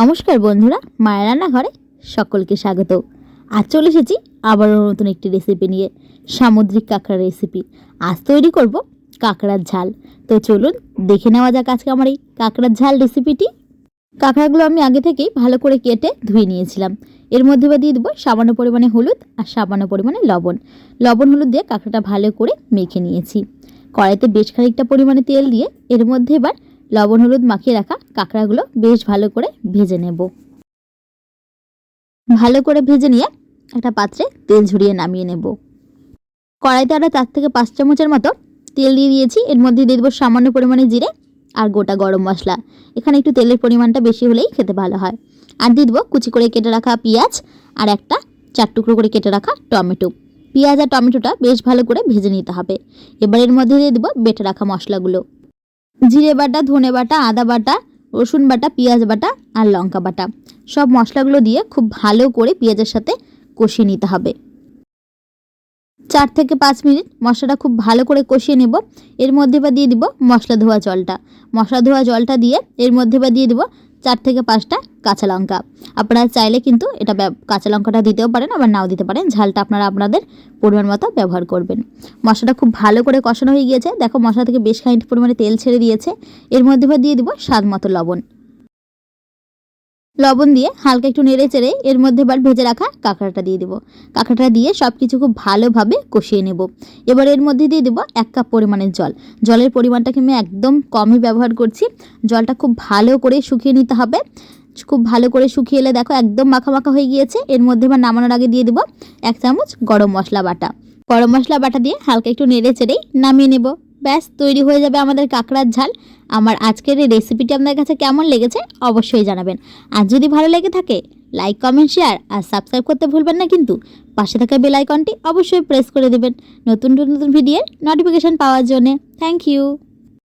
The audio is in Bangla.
নমস্কার বন্ধুরা, মায়ের রান্নাঘরে সকলকে স্বাগত। আজ চলে এসেছি আবারও নতুন একটি রেসিপি নিয়ে, সামুদ্রিক কাঁকড়া রেসিপি আজ তৈরি করব কাঁকড়ার ঝাল। তো চলুন দেখে নেওয়া যাক আজকে আমার এই কাঁকড়ার ঝাল রেসিপিটি কাঁকড়াগুলো আমি আগে থেকেই ভালো করে কেটে ধুয়ে নিয়েছিলাম। এর মধ্যে বা দিয়ে দেবো সামান্য পরিমাণে হলুদ আর সামান্য পরিমাণে লবণ। লবণ হলুদ দিয়ে কাঁকড়াটা ভালো করে মেখে নিয়েছি। কড়াইতে বেশ খানিকটা পরিমাণে তেল দিয়ে এর মধ্যে এবার লবণ, হলুদ মাখিয়ে রাখা কাঁকড়াগুলো বেশ ভালো করে ভেজে নেব। ভালো করে ভেজে নিয়ে একটা পাত্রে তেল ঝরিয়ে নামিয়ে নেব। কড়াইতে আমরা চার থেকে পাঁচ চামচের মতো তেল দিয়ে দিয়েছি। এর মধ্যে দিয়ে দেবো সামান্য পরিমাণে জিরে আর গোটা গরম মশলা। এখানে একটু তেলের পরিমাণটা বেশি হলেই খেতে ভালো হয়। আর দিয়ে দেবো কুচি করে কেটে রাখা পেঁয়াজ আর একটা চার টুকরো করে কেটে রাখা টমেটো। পেঁয়াজ আর টমেটোটা বেশ ভালো করে ভেজে নিতে হবে। এবার এর মধ্যে দিয়ে দেবো বেটে রাখা মশলাগুলো। জিরে বাটা, ধনে বাটা, আদা বাটা, রসুন বাটা, পেঁয়াজ বাটা আর লঙ্কা বাটা। সব মশলাগুলো দিয়ে খুব ভালো করে পেঁয়াজের সাথে কষিয়ে নিতে হবে। চার থেকে পাঁচ মিনিট মশলাটা খুব ভালো করে কষিয়ে নেব। এর মধ্যে বা দিয়ে দিব মশলা ধোয়া জলটা। মশলা ধোয়া জলটা দিয়ে এর মধ্যে বা দিয়ে দিব চার থেকে পাঁচটা কাঁচা লঙ্কা। আপনারা চাইলে কিন্তু এটা কাঁচা লঙ্কাটা দিতেও পারেন, আবার নাও দিতে পারেন। ঝালটা আপনারা আপনাদের পরিমাণ মতো ব্যবহার করবেন। মশলাটা খুব ভালো করে কষানো হয়ে গিয়েছে। দেখো মশলা থেকে বেশ খানিক পরিমাণে তেল ছেড়ে দিয়েছে। এর মধ্যে দিয়ে দিব স্বাদ মতো লবণ। লবণ দিয়ে হালকা একটু নেড়ে চেড়ে এর মধ্যে এবার ভেজে রাখা কাঁকড়াটা দিয়ে দেবো। কাঁকড়াটা দিয়ে সব কিছু খুব ভালোভাবে কষিয়ে নেব। এবার এর মধ্যে দিয়ে দেবো এক কাপ পরিমাণের জল। জলের পরিমাণটাকে আমি একদম কমই ব্যবহার করছি। জলটা খুব ভালো করে শুকিয়ে নিতে হবে। খুব ভালো করে শুকিয়ে এলে দেখো একদম মাখা মাখা হয়ে গিয়েছে। এর মধ্যে এবার নামানোর আগে দিয়ে দেবো এক চামচ গরম মশলা বাটা। গরম মশলা বাটা দিয়ে হালকা একটু নেড়ে চেড়েই নামিয়ে নেব। ব্যাস, তৈরি হয়ে যাবে আমাদের কাঁকড়ার ঝাল। আমার আজকের এই রেসিপিটি আপনার কাছে কেমন লেগেছে অবশ্যই জানাবেন। আর যদি ভালো লেগে থাকে লাইক কমেন্ট শেয়ার আর সাবস্ক্রাইব করতে ভুলবেন না কিন্তু। পাশে থাকা বেল আইকনটি অবশ্যই প্রেস করে দেবেন। নতুন নতুন ভিডিওর নোটিফিকেশান পাওয়ার জন্যে থ্যাংক ইউ